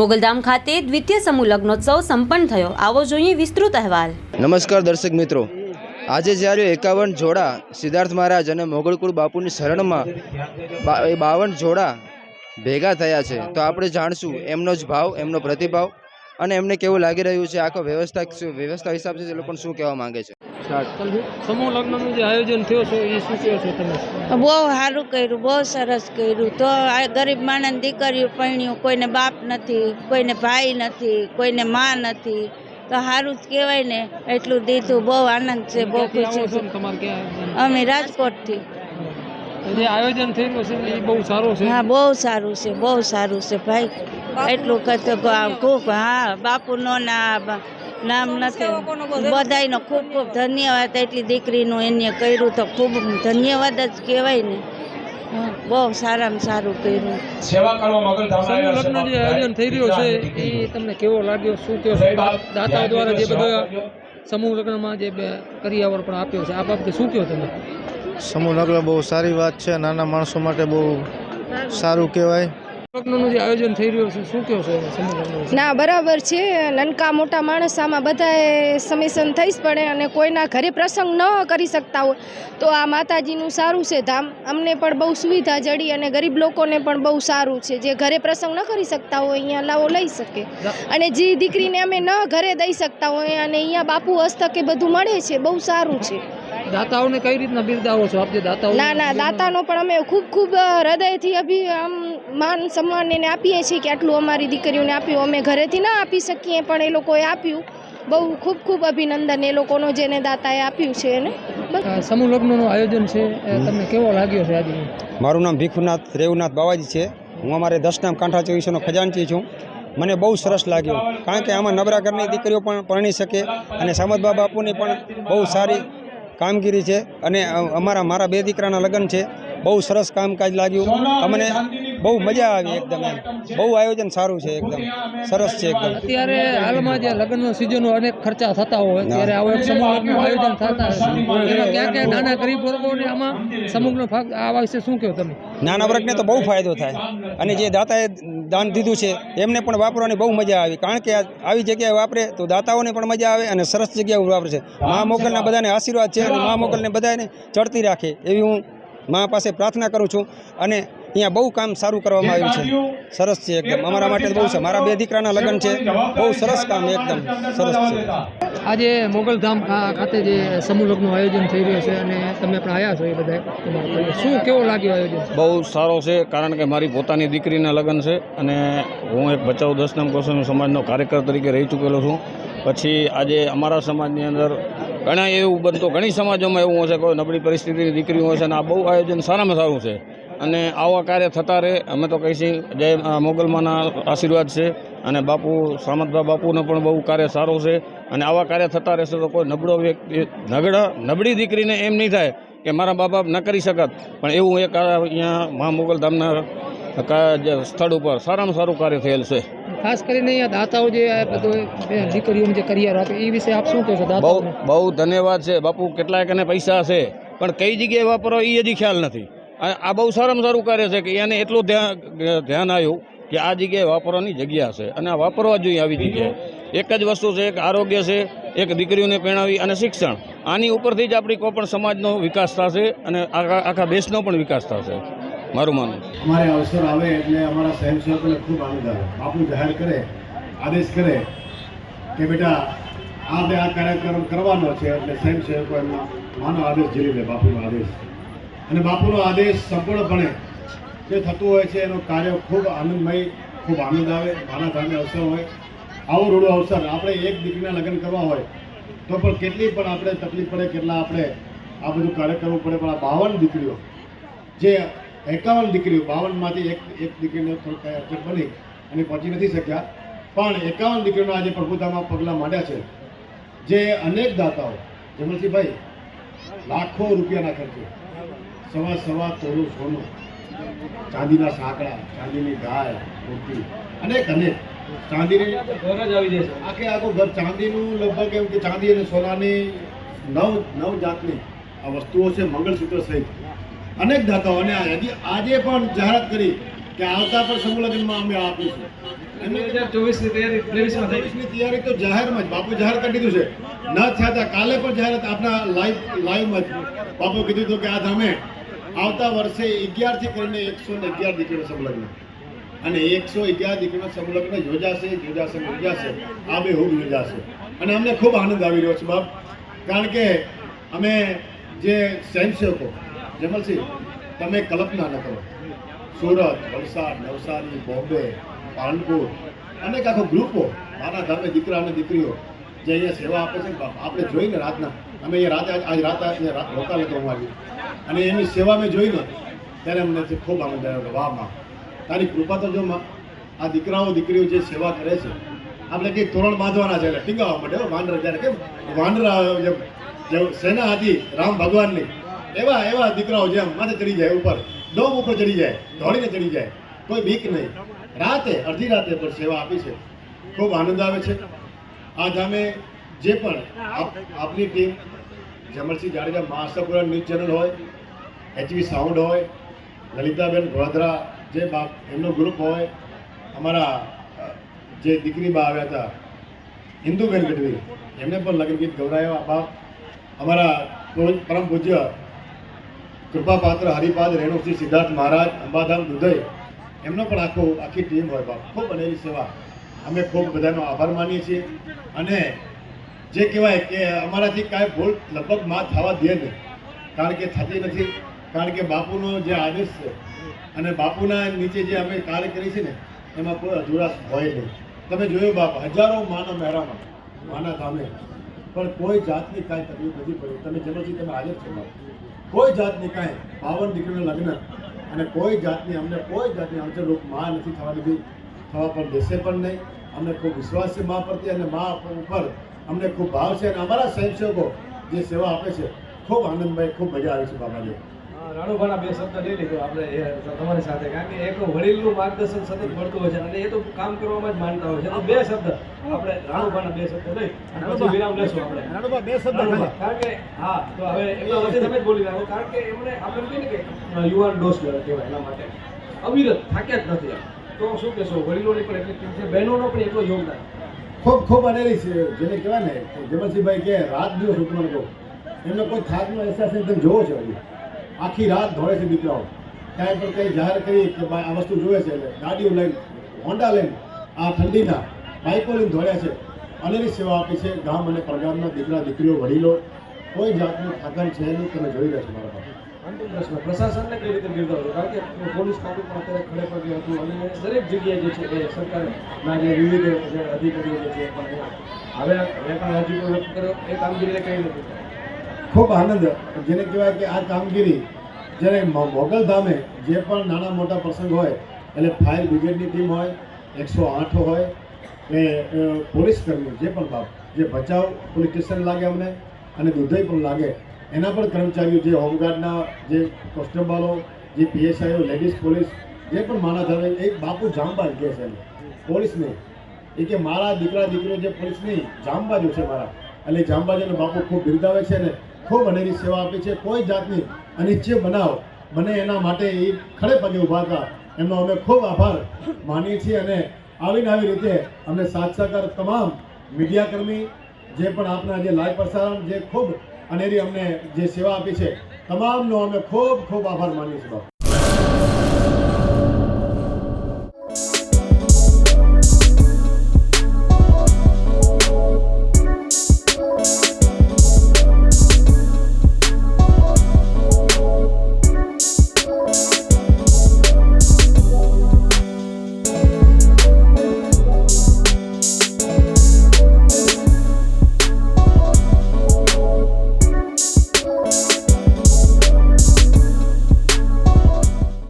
મોગલધામ ખાતે દ્વિતીય સમૂહ લગ્નોત્સવ સંપન્ન થયો. આવો જોઈએ વિસ્તૃત અહેવાલ. નમસ્કાર દર્શક મિત્રો. આજે જ્યારે એકાવન જોડા સિદ્ધાર્થ મહારાજ અને મોગલકુળ બાપુની શરણમાં એ બાવન જોડા ભેગા થયા છે, તો આપણે જાણશું એમનો જ ભાવ, એમનો પ્રતિભાવ અને એમને કેવું લાગી રહ્યું છે, આખો વ્યવસ્થા વ્યવસ્થા હિસાબથી એ લોકોને શું કહેવા માંગે છે? સમૂહ લગ્નનું જે આયોજન થયો છે એ શું કહો છો તમે? બહુ સારું કર્યું બહુ સરસ કર્યું. તો આ ગરીબ માણસ દીકરીઓ પરણ્યું કોઈને બાપ નથી કોઈને ભાઈ નથી કોઈને માં નથી. તો સારું જ કહેવાય ને એટલું દીધું. બહુ આનંદ છે બહુ ખુશી છે અમે રાજકોટથી. જે આયોજન થયેલું છે એ બહુ સારું છે? હા બહુ સારું છે બહુ સારું છે ભાઈ. એટલું કહેતો ખૂબ હા બાપુનો ના નામ નથી. બધાયનો ખૂબ ખૂબ ધન્યવાદ. એટલી દીકરીનું એને કર્યું તો ખૂબ ધન્યવાદ જ કહેવાય ને. બહુ સારામાં સારું કર્યું. સમૂહ લગ્ન જે આયોજન થઈ રહ્યો છે. એ તમને કેવો લાગ્યો? શું કહો દાતાઓ દ્વારા જે બધા સમૂહ લગ્નમાં જે બે કરિયાવર પણ આપ્યો છે આ બાબતે શું કહો તમે સમૂહ લગ્ન બહુ સારી વાત છે. નાના માણસો માટે બહુ સારું કહેવાય. ના, બરાબર છે. નનકા મોટા માણસ આમાં બધાએ સમિશન થઈ જ પડે અને કોઈના ઘરે પ્રસંગ ન કરી શકતા હોય. તો આ માતાજીનું સારું છે ધામ. અમને પણ બહુ સુવિધા જડી અને ગરીબ લોકોને પણ બહુ સારું છે. જે ઘરે પ્રસંગ ન કરી શકતા હોય, અહીંયા લાવો લઈ શકે. અને જે દીકરીને અમે ન ઘરે દઈ શકતા હોય, અને અહીંયા બાપુ હસ્તકે બધું મળે છે, બહુ સારું છે. દાતાઓને કઈ રીતના બિરદાવો છો આપ જે દાતાઓ ના ના દાતાનો પણ અમે ખૂબ ખૂબ હૃદયથી અભી આમ માન સન્માન એને આપીએ છીએ કે આટલું અમારી દીકરીઓને આપ્યું. અમે ઘરેથી ના આપી શકીએ પણ એ લોકોએ આપ્યું. બહુ ખૂબ ખૂબ અભિનંદન એ લોકોનો જેને દાતાએ આપ્યું છે એને. સમૂહ લગ્નનું આયોજન છે. તમને કેવો લાગ્યો છે આજે? મારું નામ ભીખુનાથ રેવુનાથ બાવાજી છે. હું અમારે દસનામ કાંઠા ચોવીસોનો ખજાનચી છું. મને બહુ સરસ લાગ્યું. કારણ કે આમાં નબળા ઘરની દીકરીઓ પણ પરણી શકે અને સામતબા બાપુની પણ બહુ સારી કામગીરી છે અને અમારા મારા બે દીકરાના લગ્ન છે. બહુ સરસ કામકાજ લાગ્યું. અમને બહુ મજા આવી એકદમ એમ. બહુ આયોજન સારું છે એકદમ. સરસ છે એકદમ. અત્યારે હાલમાં જે લગ્નનો સિઝનો અનેક ખર્ચા થતા હોય ત્યારે આવો એક સમૂહ આયોજન થતા એમાં ક્યાં ક્યાં નાના ગરીબ વર્ગોને આમાં સમૂહનો ભાગ આવા વિશે શું કહો તમે? નાના વર્ગને તો બહુ ફાયદો થાય. અને જે દાતાએ દાન દીધું છે એમને પણ વાપરવાની બહુ મજા આવી. કારણ કે આ આવી જગ્યાએ વાપરે તો દાતાઓને પણ મજા આવે અને સરસ જગ્યાએ વાપરે છે. મા મોગલના બધાને આશીર્વાદ છે અને મા મોગલને બધાને ચડતી રાખે એવી હું મા પાસે પ્રાર્થના કરું છું. અને અહીંયા બહુ કામ સારું કરવામાં આવ્યું છે. સરસ છે એકદમ. અમારા માટે તો બહુ છે. મારા બે દીકરાના લગ્ન છે. બહુ સરસ કામ એકદમ. સરસ છે. આજે મોગલધામ ખાતે જે સમૂહ લગ્નનું આયોજન થઈ રહ્યું છે અને તમે પણ આવ્યા છો એ બધા શું કેવો લાગ્યો આયોજન? બહુ સારો છે કારણ કે મારી પોતાની દીકરીના લગ્ન છે અને હું એક બચાવ દસનામ કોસમ સમાજનો કાર્યકર તરીકે રહી ચૂકેલો છું. પછી આજે અમારા સમાજની અંદર ઘણા એવું બનતો ઘણી સમાજોમાં એવું હશે કોઈ નબળી પરિસ્થિતિની દીકરીઓ હશે છે અને આ બહુ આયોજન સારામાં સારું છે. અને આવા કાર્ય થતા રહે અમે તો કહીશું જય મોગલમાના આશીર્વાદ છે અને બાપુ સામંતભાઈ બાપુનો પણ બહુ કાર્ય સારું છે. અને આવા કાર્ય થતા રહેશે તો કોઈ નબળો વ્યક્તિ નબળા નબળી દીકરીને એમ નહીં થાય કે મારા બાપા બાપ ન કરી શકત. પણ એવું એક આ અહીંયા મહા મોગલધામના ધામના સ્થળ ઉપર સારામાં સારું કાર્ય થયેલ છે. ખાસ કરીને અહીંયા દાતાઓ જે બધો જે કરિયર આપે એ વિશે આપ શું કહેશો બહુ બહુ ધન્યવાદ છે. બાપુ કેટલાય કને પૈસા છે પણ કઈ જગ્યાએ વાપરો એ હજી ખ્યાલ નથી. આ બહુ સારામાં સારું કાર્ય છે કે એને એટલું ધ્યાન ધ્યાન આવ્યું કે આ જગ્યાએ વાપરવાની જગ્યા છે અને આ વાપરવા જોઈએ આવી જગ્યાએ. એક જ વસ્તુ છે, એક આરોગ્ય છે, એક દીકરીઓને પહેણાવી અને શિક્ષણ. આની ઉપરથી જ આપણી કોઈ પણ સમાજનો વિકાસ થશે અને આખા આખા દેશનો પણ વિકાસ થશે. મારું માનવું અમારે અવસર આવે એટલે અમારા સ્વયંસેવકોને ખૂબ આનંદ આવે. બાપુ જાહેર કરે, આદેશ કરે કે બેટા, આ કાર્યક્રમ કરવાનો છે એટલે સ્વયંસેવકો એમના માનો આદેશ ઝીલી લે બાપુનો આદેશ. અને બાપુનો આદેશ સંપૂર્ણપણે જે થતું હોય છે, એનું કાર્ય ખૂબ આનંદમય, ખૂબ આનંદ આવે, નાના ધામે અવસર હોય, આવો રૂડો અવસર આપણે એક દીકરીના લગ્ન કરવા હોય, તો પણ કેટલી પણ આપણે તકલીફ પડે, કેટલા આપણે આ બધું કાર્ય કરવું પડે, પણ આ બાવન દીકરીઓ, જે એકાવન દીકરીઓ, બાવનમાંથી એક એક દીકરીને થોડું અડચણ બની અને પહોંચી નથી શક્યા, પણ એકાવન દીકરીઓના આજે પ્રભુતામાં પગલાં માંડ્યા છે, જે અનેક દાતાઓ, જમલસિંહભાઈ, લાખો રૂપિયાના ખર્ચે સવા સવા તોલું સોનું. ચાંદીના સાંકડા ચાંદીની ગાય મૂર્તિ અનેક અનેક. ચાંદીની આખે આખું ઘર ચાંદીનું લગભગ એમ કે ચાંદી અને સોનાની નવ નવ જાતની આ વસ્તુઓ છે મંગળસૂત્ર સહિત. અનેક દાતાઓ અને આજે પણ જાહેરાત કરી કે આવતા પણ સમૂહ લગ્નમાં અમે આપીશું. ચોવીસની તૈયારી તો જાહેરમાં જ. બાપુ જાહેર કરી દીધું છે. ન થયા કાલે પણ જાહેરાત આપના લાઈવ લાઈવમાં જ. બાપુ કીધું હતું કે આ ધામે આવતા વર્ષે અગિયારથી કરીને એકસો ને અગિયાર દીકરીનો સંલગ્ન. અને એકસો અગિયાર દીકરીઓ સંલગ્ન યોજાશે યોજાશે યોજાશે. આ બે હુબ યોજાશે. અને અમને ખૂબ આનંદ આવી રહ્યો છે બાપ. કારણ કે અમે જે સ્વયંસેવકો, જમલસિંહ, તમે કલ્પના ન કરો. સુરત, વલસાડ, નવસારી, બોમ્બે, પાલનપુર, અનેક આખો ગ્રુપો મારા ધામે દીકરા અને દીકરીઓ જે અહીંયા સેવા આપે છે આપણે જોઈને રાતના, અમે એ રાતે, આજ રાત રોકાલ હતો હું આવી અને એની સેવા મેં જોઈને ત્યારે અમને ખૂબ આનંદ આવ્યો વાહમાં તારી કૃપા તો જો આ દીકરાઓ, દીકરીઓ જે સેવા કરે છે, આપણે કંઈક તોરણ બાંધવાના છે, એટલે ટીંગાવા માટે વાંદરા જ્યારે કેમ વાનર જેમ સેના હતી, રામ ભગવાનની, એવા એવા દીકરાઓ જેમ માથે ચડી જાય, ઉપર, ડોમ ઉપર ચડી જાય, ધોળીને ચડી જાય, કોઈ બીક નહીં. રાતે, અડધી રાતે પણ સેવા આપી છે. ખૂબ આનંદ આવે છે. આ અમે જે પણ આપ- આપની team Jamalsinh Jadeja Mahasapura news channel હોય એચવી સાઉન્ડ હોય લલિતાબેન ગોધરા જે બાપ એમનો ગ્રુપ હોય અમારા જે દીકરી બા આવ્યા હતા હિન્દુબેન ગઢવી એમને પણ લગ્ન ગીત ગૌરાવ્યા બાપ. અમારા પરમ પૂજ્ય કૃપાપાત્ર હરિપાદ રેણુસિંહ સિદ્ધાર્થ મહારાજ અંબાધામ દુધઈ એમનો પણ આખો આખી ટીમ હોય બાપ. ખૂબ બનેલી સેવા. અમે ખૂબ બધાનો આભાર માનીએ છીએ. અને જે કહેવાય કે અમારાથી કાંઈ ભૂલ લગભગમાં થવા દે નહીં કારણ કે થતી નથી. કારણ કે બાપુનો જે આદેશ છે અને બાપુના નીચે જે અમે કાર્ય કરી છે ને, એમાં કોઈ અધુરાશ હોય નહીં. તમે જોયું બાપ, હજારો માના મહેરામાં માના ધામે પણ કોઈ જાતની કાંઈ તકલીફ નથી પડી. તમે જેમાંથી તમે હાજર છો કોઈ જાતની કાંઈ બાવન દીકરીનું લગ્ન અને કોઈ જાતની અમને કોઈ જાતની અમને રૂપમાં નથી થવા દીધી. થવા પણ દેશે પણ નહીં. અમને ખૂબ વિશ્વાસ છે મા પ્રત્યે અને મા ઉપર અમને ખૂબ ભાવ છે અને અમારા સ્વયંસેવકો જે સેવા આપે છે ખૂબ આનંદભાઈ ખૂબ મજા આવે છે બાબાજી. રાણુભાના બે શબ્દ લઈ લીધો આપણે એ તમારી સાથે કારણ કે એક વડીલનું માર્ગદર્શન સતત મળતું હોય છે અને એ તો કામ કરવામાં જ માનતા હોય છે. તો બે શબ્દ આપણે રાણુભાના બે શબ્દ લઈ અને પછી વિરામ લેશું આપણે. રાણુભા, બે શબ્દ કારણ કે હા તો હવે એમના વચ્ચે તમે જ બોલી રહ્યા કારણ કે એમને આપણે એમ કહીએ ને કે યુવાન ડોસ કહેવાય એના માટે. અવિરત થાક્યા જ નથી. તો શું કહેશો, વડીલોની પણ એટલી ટીમ છે, બહેનોનો પણ એટલો યોગદાન ખૂબ ખૂબ અનેરી છે, જેને કહેવાય ને કે જમલસિંહભાઈ કે રાત દિવસ ઉપમાન કહો, એમને કોઈ થાકનો અહેસાસ નહીં તમે જોવો છો આખી રાત ધોળે છે દીકરાઓ કાંઈ પણ કંઈ જાહેર કરી કે આ વસ્તુ જોવે છે એટલે ગાડીઓ લઈને, હોન્ડા લઈને, આ ઠંડીના બાઇકો લઈને ધોળ્યા છે. અનેરી સેવા આપી છે, ગામ અને પરગામના દીકરા, દીકરીઓ, વડીલો, કોઈ જાતનું થાકણ છે નહીં, તમે જોઈ રહ્યા છો મારા પાસે અંતિમ પ્રશ્ન પ્રશાસનને કઈ રીતે બિરદાવવું કારણ કે પોલીસ પણ અત્યારે ખડે પગે હતું અને દરેક જગ્યાએ જે છે એ સરકારના જે વિવિધ જે અધિકારીઓ જે છે હવે વેપાર હજી વ્યક્ત કર્યો? એ કામગીરીને કઈ નથી ખૂબ આનંદ. જેને કહેવાય કે આ કામગીરી જ્યારે મોગલ ધામે જે પણ નાના મોટા પ્રસંગ હોય, એટલે ફાયર બ્રિગેડની ટીમ હોય, એકસો આઠ હોય કે પોલીસ કર્મી જે પણ બાપ, જે ભચાઉ પોલીસ સ્ટેશન લાગે અમને અને દુધઈ પણ લાગે એના પણ કર્મચારીઓ જે હોમગાર્ડના જે કોન્સ્ટેબલો, જે પીએસઆઈઓ લેડીઝ પોલીસ જે પણ માના ધામે એક બાપુ જામબાજ કહે છે પોલીસને. એ કે મારા દીકરા, દીકરીઓ જે પોલીસની જામબાજો છે મારા. એટલે જામબાજોને બાપુ ખૂબ બિરદાવે છે ને, ખૂબ અનેરી સેવા આપી છે, કોઈ જાતની અનિચ્છય બનાવ, બને એના માટે એ ખડે પગે ઊભા હતા. એમનો અમે ખૂબ આભાર માનીએ છીએ અને આવીને આવી રીતે અમને સાથ સહકાર તમામ મીડિયાકર્મી, જે પણ આપના જે લાઈવ પ્રસારણ જે ખૂબ અનેરી અમને જે સેવા આપી છે તમામનો અમે ખૂબ ખૂબ આભાર બાપુ.